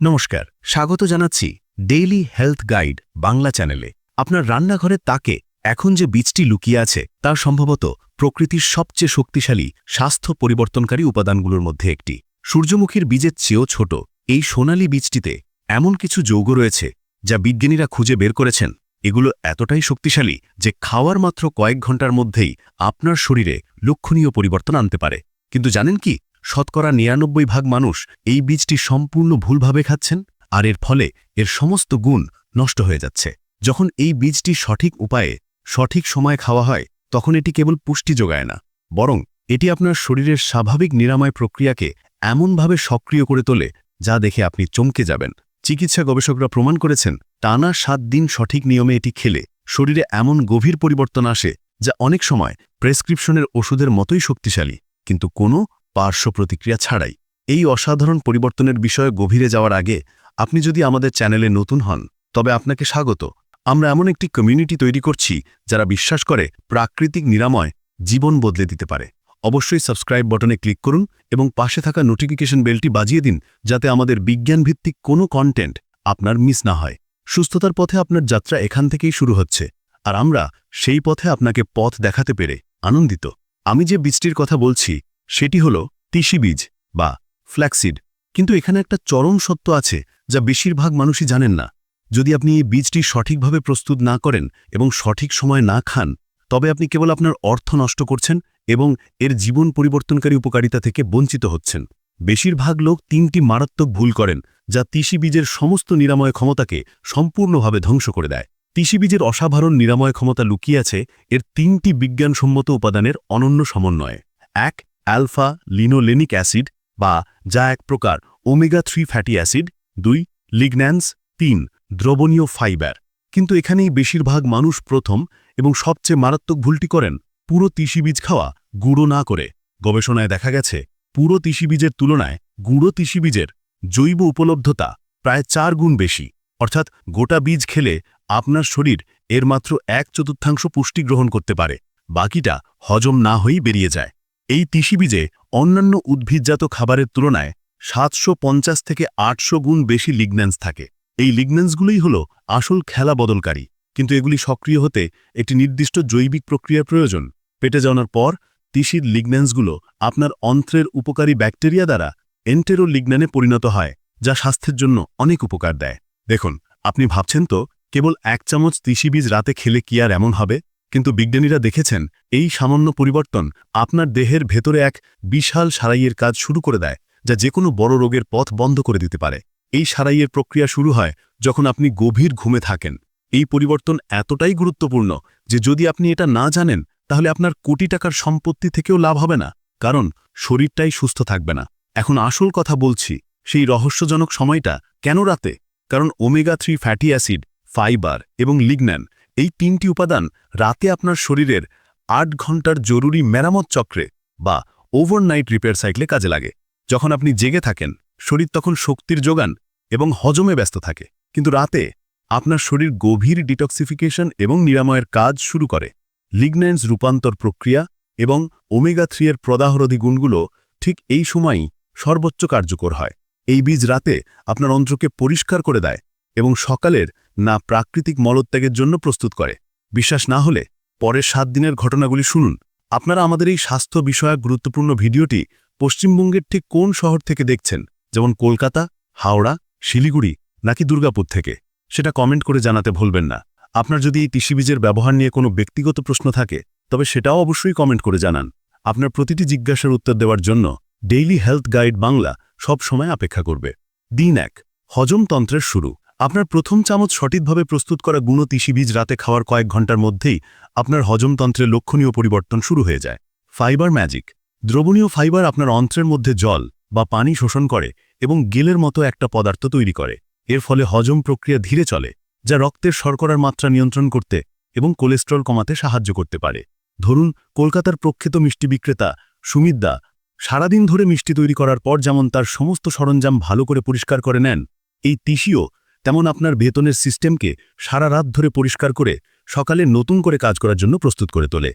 নমস্কার, স্বাগত জানাচ্ছি ডেইলি হেলথ গাইড বাংলা চ্যানেলে। আপনার রান্নাঘরের তাকে, এখন যে বীজটি লুকিয়ে আছে, তা সম্ভবত প্রকৃতির সবচেয়ে শক্তিশালী, স্বাস্থ্য পরিবর্তনকারী উপাদানগুলোর মধ্যে একটি। সূর্যমুখীর বীজের চেয়েও ছোট, এই সোনালী বীজটিতে এমন কিছু যৌগ রয়েছে, যা বিজ্ঞানীরা খুঁজে বের করেছেন। এগুলো এতটাই শক্তিশালী যে খাওয়ার মাত্র কয়েক ঘণ্টার মধ্যেই আপনার শরীরে লক্ষণীয় পরিবর্তন আনতে পারে। কিন্তু জানেন কি? শতকরা নিরানব্বই ভাগ মানুষ এই বীজটি সম্পূর্ণ ভুলভাবে খাচ্ছেন, আর এর ফলে এর সমস্ত গুণ নষ্ট হয়ে যাচ্ছে। যখন এই বীজটি সঠিক উপায়ে, সঠিক সময়ে খাওয়া হয়, তখন এটি কেবল পুষ্টি যোগায় না, বরং এটি আপনার শরীরের স্বাভাবিক নিরাময় প্রক্রিয়াকে এমনভাবে সক্রিয় করে তোলে, যা দেখে আপনি চমকে যাবেন। চিকিৎসা গবেষকরা প্রমাণ করেছেন, টানা সাত দিন সঠিক নিয়মে এটি খেলে শরীরে এমন গভীর পরিবর্তন আসে, যা অনেক সময় প্রেসক্রিপশনের ওষুধের মতোই শক্তিশালী। কিন্তু কোনো পার্শ্ব প্রতিক্রিয়া ছাড়াই। এই অসাধারণ পরিবর্তনের বিষয়ে গভীরে যাওয়ার আগে, আপনি যদি আমাদের চ্যানেলে নতুন হন, তবে আপনাকে স্বাগত। আমরা এমন একটি কমিউনিটি তৈরি করছি, যারা বিশ্বাস করে প্রাকৃতিক নিরাময় জীবন বদলে দিতে পারে। অবশ্যই সাবস্ক্রাইব বটনে ক্লিক করুন এবং পাশে থাকা নোটিফিকেশন বেলটি বাজিয়ে দিন, যাতে আমাদের বিজ্ঞানভিত্তিক কোনো কন্টেন্ট আপনার মিস না হয়। সুস্থতার পথে আপনার যাত্রা এখান থেকেই শুরু হচ্ছে, আর আমরা সেই পথে আপনাকে পথ দেখাতে পেরে আনন্দিত। আমি যে বীজটির কথা বলছি সেটি হল তিসি বীজ বা ফ্ল্যাক্সিড। কিন্তু এখানে একটা চরম সত্য আছে যা বেশিরভাগ মানুষই জানেন না। যদি আপনি এই বীজটি সঠিকভাবে প্রস্তুত না করেন এবং সঠিক সময় না খান, তবে আপনি কেবল আপনার অর্থ নষ্ট করছেন এবং এর জীবন পরিবর্তনকারী উপকারিতা থেকে বঞ্চিত হচ্ছেন। বেশিরভাগ লোক তিনটি মারাত্মক ভুল করেন, যা তিসি বীজের সমস্ত নিরাময় ক্ষমতাকে সম্পূর্ণভাবে ধ্বংস করে দেয়। তিসি বীজের অসাধারণ নিরাময় ক্ষমতা লুকিয়ে আছে এর তিনটি বিজ্ঞানসম্মত উপাদানের অনন্য সমন্বয়ে। এক অ্যালফা লিনোলেনিক অ্যাসিড বা যা এক প্রকার ওমেগা থ্রি ফ্যাটি অ্যাসিড দুই লিগন্যান্স তিন দ্রবণীয় ফাইবার কিন্তু এখানেই বেশিরভাগ মানুষ প্রথম এবং সবচেয়ে মারাত্মক ভুলটি করেন, পুরো তিসি বীজ খাওয়া গুঁড়ো না করে। গবেষণায় দেখা গেছে, পুরো তিসি বীজের তুলনায় গুঁড়ো তিসি বীজের জৈব উপলব্ধতা প্রায় চার গুণ বেশি। অর্থাৎ গোটা বীজ খেলে আপনার শরীর এর মাত্র এক চতুর্থাংশ পুষ্টি গ্রহণ করতে পারে, বাকিটা হজম না হয়েই বেরিয়ে যায়। এই তিসি বীজে অন্যান্য উদ্ভিদজাত খাবারের তুলনায় সাতশো পঞ্চাশ থেকে আটশো গুণ বেশি লিগন্যান্স থাকে। এই লিগন্যান্সগুলোই হল আসল খেলা বদলকারী, কিন্তু এগুলি সক্রিয় হতে একটি নির্দিষ্ট জৈবিক প্রক্রিয়ার প্রয়োজন। পেটে যাওয়ার পর তিসির লিগন্যান্সগুলো আপনার অন্ত্রের উপকারী ব্যাকটেরিয়া দ্বারা এন্টেরো লিগন্যানে পরিণত হয়, যা স্বাস্থ্যের জন্য অনেক উপকার দেয়। দেখুন, আপনি ভাবছেন তো, কেবল এক চামচ তিসি বীজ রাতে খেলে কি আর এমন হবে? কিন্তু বিজ্ঞানীরা দেখেছেন, এই সামান্য পরিবর্তন আপনার দেহের ভেতরে এক বিশাল সারাইয়ের কাজ শুরু করে দেয়, যা যে কোনো বড় রোগের পথ বন্ধ করে দিতে পারে। এই সারাইয়ের প্রক্রিয়া শুরু হয় যখন আপনি গভীর ঘুমে থাকেন। এই পরিবর্তন এতটাই গুরুত্বপূর্ণ যে যদি আপনি এটা না জানেন, তাহলে আপনার কোটি টাকার সম্পত্তি থেকেও লাভ হবে না, কারণ শরীরটাই সুস্থ থাকবে না। এখন আসল কথা বলছি, সেই রহস্যজনক সময়টা কেন রাতে? কারণ omega three fatty acid, fibre এবং লিগন্যান এই তিনটি উপাদান রাতে আপনার শরীরের আট ঘণ্টার জরুরি মেরামত চক্রে বা ওভারনাইট রিপেয়ার সাইকেলে কাজে লাগে। যখন আপনি জেগে থাকেন, শরীর তখন শক্তির যোগান এবং হজমে ব্যস্ত থাকে। কিন্তু রাতে আপনার শরীর গভীর ডিটক্সিফিকেশন এবং নিরাময়ের কাজ শুরু করে। লিগন্যান্স রূপান্তর প্রক্রিয়া এবং ওমেগা থ্রি এর প্রদাহরোধী গুণগুলো ঠিক এই সময়ই সর্বোচ্চ কার্যকর হয়। এই বীজ রাতে আপনার অন্ত্রকে পরিষ্কার করে দেয় এবং সকালের না প্রাকৃতিক মলত্যাগের জন্য প্রস্তুত করে। বিশ্বাস না হলে পরের সাত দিনের ঘটনাগুলি শুনুন। আপনারা আমাদের এই স্বাস্থ্য বিষয়ক গুরুত্বপূর্ণ ভিডিওটি পশ্চিমবঙ্গের ঠিক কোন শহর থেকে দেখছেন? যেমন কলকাতা, হাওড়া, শিলিগুড়ি নাকি দুর্গাপুর থেকে? সেটা কমেন্ট করে জানাতে ভুলবেন না। আপনার যদি এই বীজের ব্যবহার নিয়ে কোনো ব্যক্তিগত প্রশ্ন থাকে, তবে সেটাও অবশ্যই কমেন্ট করে জানান। আপনার প্রতিটি জিজ্ঞাসার উত্তর দেওয়ার জন্য ডেইলি হেলথ গাইড বাংলা সব সময় অপেক্ষা করবে। দিন এক হজমতন্ত্রের শুরু। আপনার প্রথম চামচ সঠিকভাবে প্রস্তুত করা গুণ বীজ রাতে খাওয়ার কয়েক ঘণ্টার মধ্যেই আপনার হজমতন্ত্রে লক্ষণীয় পরিবর্তন শুরু হয়ে যায়। Fibre magic. দ্রবণীয় ফাইবার আপনার অন্ত্রের মধ্যে জল বা পানি শোষণ করে এবং গেলের মতো একটা পদার্থ তৈরি করে। এর ফলে হজম প্রক্রিয়া ধীরে চলে, যা রক্তের শর্করার মাত্রা নিয়ন্ত্রণ করতে এবং কোলেস্ট্রল কমাতে সাহায্য করতে পারে। ধরুন, কলকাতার প্রখ্যাত মিষ্টি বিক্রেতা সুমিতদা সারাদিন ধরে মিষ্টি তৈরি করার পর যেমন তার সমস্ত সরঞ্জাম ভালো করে পরিষ্কার করে নেন, এই তিসিও তেমন আপনার বেতনের সিস্টেমকে সারা রাত ধরে পরিষ্কার করে সকালে নতুন করে কাজ করার জন্য প্রস্তুত করে তোলে।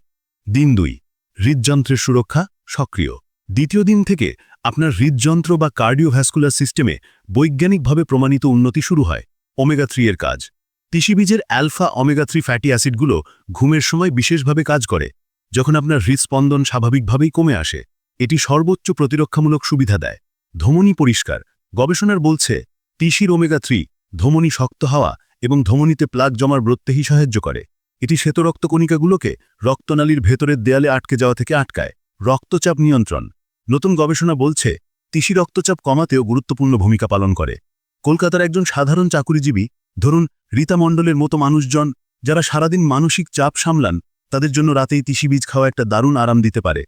দিন দুই, হৃদযন্ত্রের সুরক্ষা সক্রিয়। দ্বিতীয় দিন থেকে আপনার হৃদযন্ত্র বা কার্ডিওভ্যাসকুলার সিস্টেমে বৈজ্ঞানিকভাবে প্রমাণিত উন্নতি শুরু হয়, ওমেগা থ্রি এর কাজ। তিসিবীজের অ্যালফা ওমেগা থ্রি ফ্যাটি অ্যাসিডগুলো ঘুমের সময় বিশেষভাবে কাজ করে, যখন আপনার হৃদস্পন্দন স্বাভাবিকভাবেই কমে আসে। এটি সর্বোচ্চ প্রতিরক্ষামূলক সুবিধা দেয়। ধমনী পরিষ্কার। গবেষণার বলছে, তিসির ওমেগা থ্রি ধমনী শক্ত হওয়া এবং ধমনীতে প্লাগ জমার প্রত্যেকই সাহায্য করে। এটি শ্বেতরক্ত কণিকাগুলোকে রক্তনালীর ভেতরের দেয়ালে আটকে যাওয়া থেকে আটকায়। রক্তচাপ নিয়ন্ত্রণ। নতুন গবেষণা বলছে, তিসি রক্তচাপ কমাতেও গুরুত্বপূর্ণ ভূমিকা পালন করে। কলকাতার একজন সাধারণ চাকুরিজীবী, ধরুন, রীতা মণ্ডলের মতো মানুষজন, যারা সারাদিন মানসিক চাপ সামলান, তাদের জন্য রাতেই তিসি বীজ খাওয়া একটা দারুণ আরাম দিতে পারে।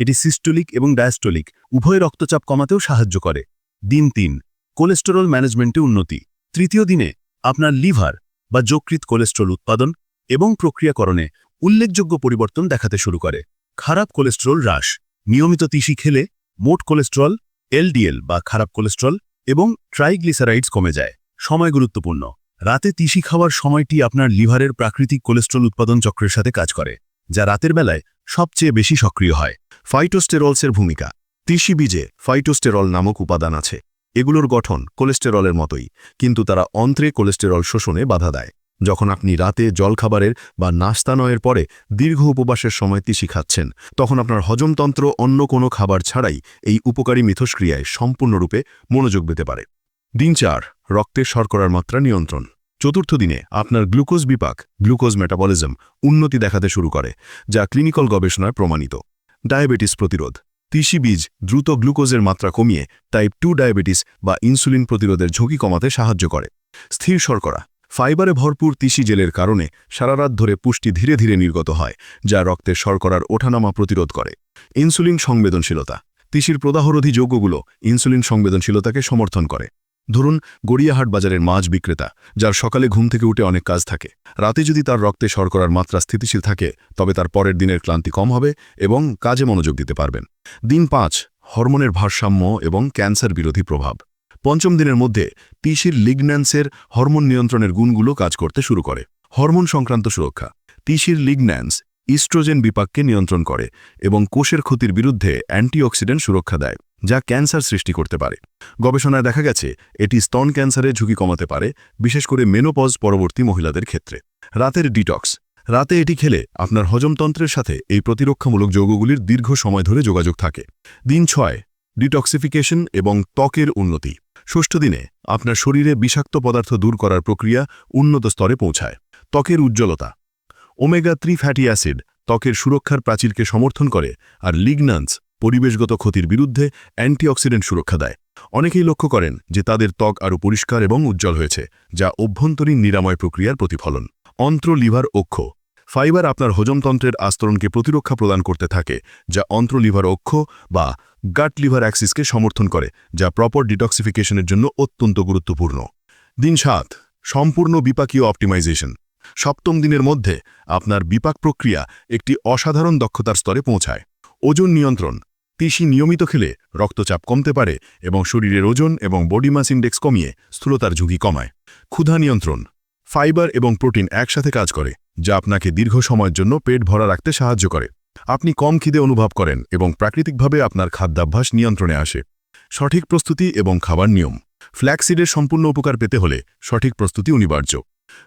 এটি সিস্টোলিক এবং ডায়াস্টোলিক, উভয় রক্তচাপ কমাতেও সাহায্য করে। দিন তিন, কোলেস্টেরল ম্যানেজমেন্টে উন্নতি। তৃতীয় দিনে, আপনার লিভার বা যকৃত কোলেস্ট্রল উৎপাদন এবং প্রক্রিয়াকরণে উল্লেখযোগ্য পরিবর্তন দেখাতে শুরু করে। খারাপ কোলেস্টেরল হ্রাস। নিয়মিত তিসি খেলে মোট কোলেস্টেরল, এলডিএল বা খারাপ কোলেস্টেরল এবং ট্রাইগ্লিসারাইডস কমে যায়। সময় গুরুত্বপূর্ণ। রাতে তিসি খাওয়ার সময়টি আপনার লিভারের প্রাকৃতিক কোলেস্ট্রল উৎপাদন চক্রের সাথে কাজ করে, যা রাতের বেলায় সবচেয়ে বেশি সক্রিয় হয়। ফাইটোস্টেরলসের ভূমিকা। তিসি বীজে ফাইটোস্টেরল নামক উপাদান আছে। এগুলোর গঠন কোলেস্টেরলের মতোই, কিন্তু তারা অন্ত্রে কোলেস্টেরল শোষণে বাধা দেয়। যখন আপনি রাতে জলখাবারের বা নাস্তানয়ের পরে দীর্ঘ উপবাসের সময় তিসি খাচ্ছেন, তখন আপনার হজমতন্ত্র অন্য কোনো খাবার ছাড়াই এই উপকারী মিথস্ক্রিয়ায় সম্পূর্ণরূপে মনোযোগ পেতে পারে। দিন চার রক্তের শর্করার মাত্রা নিয়ন্ত্রণ। চতুর্থ দিনে আপনার গ্লুকোজ বিপাক, গ্লুকোজ মেটাবলিজম, উন্নতি দেখাতে শুরু করে, যা ক্লিনিক্যাল গবেষণায় প্রমাণিত। ডায়াবেটিস প্রতিরোধ। তিসি বীজ দ্রুত গ্লুকোজের মাত্রা কমিয়ে টাইপ টু ডায়াবেটিস বা ইনসুলিন প্রতিরোধের ঝুঁকি কমাতে সাহায্য করে। স্থির শর্করা। ফাইবারে ভরপুর তিসি জেলের কারণে সারারাত ধরে পুষ্টি ধীরে ধীরে নির্গত হয়, যা রক্তের শর্করার ওঠানামা প্রতিরোধ করে। ইনসুলিন সংবেদনশীলতা। তিসির প্রদাহরোধী যৌগগুলো ইনসুলিন সংবেদনশীলতাকে সমর্থন করে। ধরুন, গড়িয়াহাট বাজারের মাছ বিক্রেতা, যার সকালে ঘুম থেকে উঠে অনেক কাজ থাকে। রাতে যদি তার রক্তে শর্করার মাত্রা স্থিতিশীল থাকে, তবে তার পরের দিনের ক্লান্তি কম হবে এবং কাজে মনোযোগ দিতে পারবেন। দিন পাঁচ, হরমোনের ভারসাম্য এবং ক্যান্সার বিরোধী প্রভাব। পঞ্চম দিনের মধ্যে, তিসির লিগন্যান্সের হরমোন নিয়ন্ত্রণের গুণগুলো কাজ করতে শুরু করে। হরমোন সংক্রান্ত সুরক্ষা। তিসির লিগন্যান্স, ইস্ট্রোজেন বিপাককে নিয়ন্ত্রণ করে এবং কোষের ক্ষতির বিরুদ্ধে অ্যান্টিঅক্সিডেন্ট সুরক্ষা দেয়। যা ক্যান্সার সৃষ্টি করতে পারে। গবেষণায় দেখা গেছে, এটি স্তন ক্যান্সারের ঝুঁকি কমাতে পারে, বিশেষ করে মেনোপজ পরবর্তী মহিলাদের ক্ষেত্রে। রাতের ডিটক্স। রাতে এটি খেলে আপনার হজমতন্ত্রের সাথে এই প্রতিরক্ষামূলক যৌগগুলির দীর্ঘ সময় ধরে যোগাযোগ থাকে। দিন ছয়, ডিটক্সিফিকেশন এবং ত্বকের উন্নতি। ষষ্ঠ দিনে আপনার শরীরে বিষাক্ত পদার্থ দূর করার প্রক্রিয়া উন্নত স্তরে পৌঁছায়। ত্বকের উজ্জ্বলতা। ওমেগা থ্রি ফ্যাটি অ্যাসিড ত্বকের সুরক্ষার প্রাচীরকে সমর্থন করে আর লিগনান্স পরিবেশগত ক্ষতির বিরুদ্ধে অ্যান্টিঅক্সিডেন্ট সুরক্ষা দেয়। অনেকেই লক্ষ্য করেন যে তাদের ত্বক আরও পরিষ্কার এবং উজ্জ্বল হয়েছে, যা অভ্যন্তরীণ নিরাময় প্রক্রিয়ার প্রতিফলন। অন্ত্র, লিভার, অক্ষ। ফাইবার আপনার হজমতন্ত্রের আস্তরণকে প্রতিরক্ষা প্রদান করতে থাকে, যা অন্ত্র, লিভার, অক্ষ বা গাট লিভার অ্যাক্সিসকে সমর্থন করে, যা প্রপার ডিটক্সিফিকেশনের জন্য অত্যন্ত গুরুত্বপূর্ণ। দিন সাত, সম্পূর্ণ বিপাকীয় অপটিমাইজেশন। সপ্তম দিনের মধ্যে আপনার বিপাক প্রক্রিয়া একটি অসাধারণ দক্ষতার স্তরে পৌঁছায়। ওজন নিয়ন্ত্রণ। তিসি নিয়মিত খেলে রক্তচাপ কমতে পারে এবং শরীরের ওজন এবং বডি মাস ইন্ডেক্স কমিয়ে স্থূলতার ঝুঁকি কমায়। ক্ষুধা নিয়ন্ত্রণ, ফাইবার এবং প্রোটিন একসাথে কাজ করে, যা আপনাকে দীর্ঘ সময়ের জন্য পেট ভরা রাখতে সাহায্য করে। আপনি কম খিদে অনুভব করেন এবং প্রাকৃতিকভাবে আপনার খাদ্যাভ্যাস নিয়ন্ত্রণে আসে। সঠিক প্রস্তুতি এবং খাবার নিয়ম, ফ্ল্যাক্সিডের সম্পূর্ণ উপকার পেতে হলে সঠিক প্রস্তুতি অনিবার্য।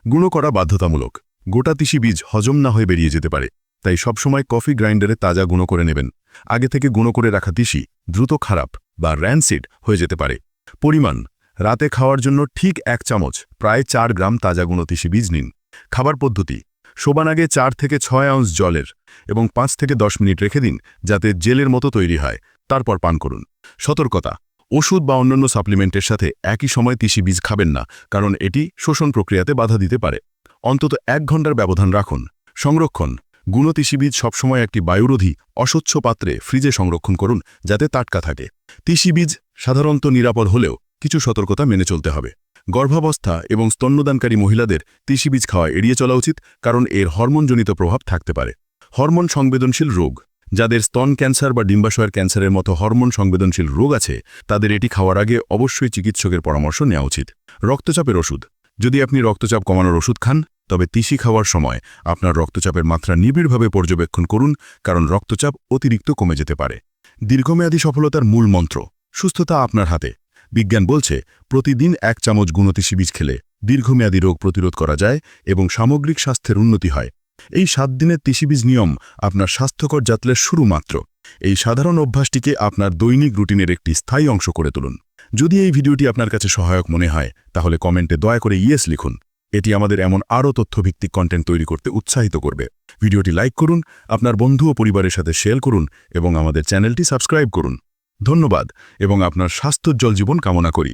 গুঁড়ো করা বাধ্যতামূলক, গোটা তিসি বীজ হজম না হয়ে বেরিয়ে যেতে পারে, তাই সবসময় কফি গ্রাইন্ডারে তাজা গুঁড়ো করে নেবেন। আগে থেকে গুঁড়ো করে রাখা তিসি দ্রুত খারাপ বা র্যানসিড হয়ে যেতে পারে। পরিমাণ, রাতে খাওয়ার জন্য ঠিক এক চামচ, প্রায় চার গ্রাম তাজা গুঁড়ো তিসি বীজ নিন। খাবার পদ্ধতি শোবান আগে চার থেকে ছয় আউন্স জলের এবং পাঁচ থেকে দশ মিনিট রেখে দিন যাতে জেলের মতো তৈরি হয়। তারপর পান করুন। সতর্কতা, ওষুধ বা অন্যান্য সাপ্লিমেন্টের সাথে একই সময় তিসি বীজ খাবেন না, কারণ এটি শোষণ প্রক্রিয়াতে বাধা দিতে পারে। অন্তত এক ঘণ্টার ব্যবধান রাখুন। সংরক্ষণ গুণ তিসি বীজ সবসময় একটি বায়ুরোধী, অস্বচ্ছ পাত্রে ফ্রিজে সংরক্ষণ করুন, যাতে টাটকা থাকে। তিসি বীজ সাধারণত নিরাপদ হলেও কিছু সতর্কতা মেনে চলতে হবে। গর্ভাবস্থা এবং স্তন্যদানকারী মহিলাদের তিসি বীজ খাওয়া এড়িয়ে চলা উচিত, কারণ এর হরমোনজনিত প্রভাব থাকতে পারে। হরমোন সংবেদনশীল রোগ। যাদের স্তন ক্যান্সার বা ডিম্বাশয়ের ক্যান্সারের মতো হরমোন সংবেদনশীল রোগ আছে, তাদের এটি খাওয়ার আগে অবশ্যই চিকিৎসকের পরামর্শ নেওয়া উচিত। রক্তচাপের ওষুধ। যদি আপনি রক্তচাপ কমানোর ওষুধ খান তবে তিসি খাওয়ার সময় আপনার রক্তচাপের মাত্রা নিবিড়ভাবে পর্যবেক্ষণ করুন, কারণ রক্তচাপ অতিরিক্ত কমে যেতে পারে। দীর্ঘমেয়াদী সফলতার মূল মন্ত্র, সুস্থতা আপনার হাতে। বিজ্ঞান বলছে, প্রতিদিন এক চামচ গুণতিসি বীজ খেলে দীর্ঘমেয়াদী রোগ প্রতিরোধ করা যায় এবং সামগ্রিক স্বাস্থ্যের উন্নতি হয়। এই সাত দিনের তিসিবীজ নিয়ম আপনার স্বাস্থ্যকর যাত্রার শুরু মাত্র এই সাধারণ অভ্যাসটিকে আপনার দৈনিক রুটিনের একটি স্থায়ী অংশ করে তুলুন। যদি এই ভিডিওটি আপনার কাছে সহায়ক মনে হয়, তাহলে কমেন্টে দয়া করে ইয়েস লিখুন। এটি আমাদের এমন আরও তথ্যভিত্তিক কন্টেন্ট তৈরি করতে উৎসাহিত করবে। ভিডিওটি লাইক করুন, আপনার বন্ধু ও পরিবারের সাথে শেয়ার করুন এবং আমাদের চ্যানেলটি সাবস্ক্রাইব করুন। ধন্যবাদ এবং আপনার স্বাস্থ্যোজ্জ্বল জীবন কামনা করি।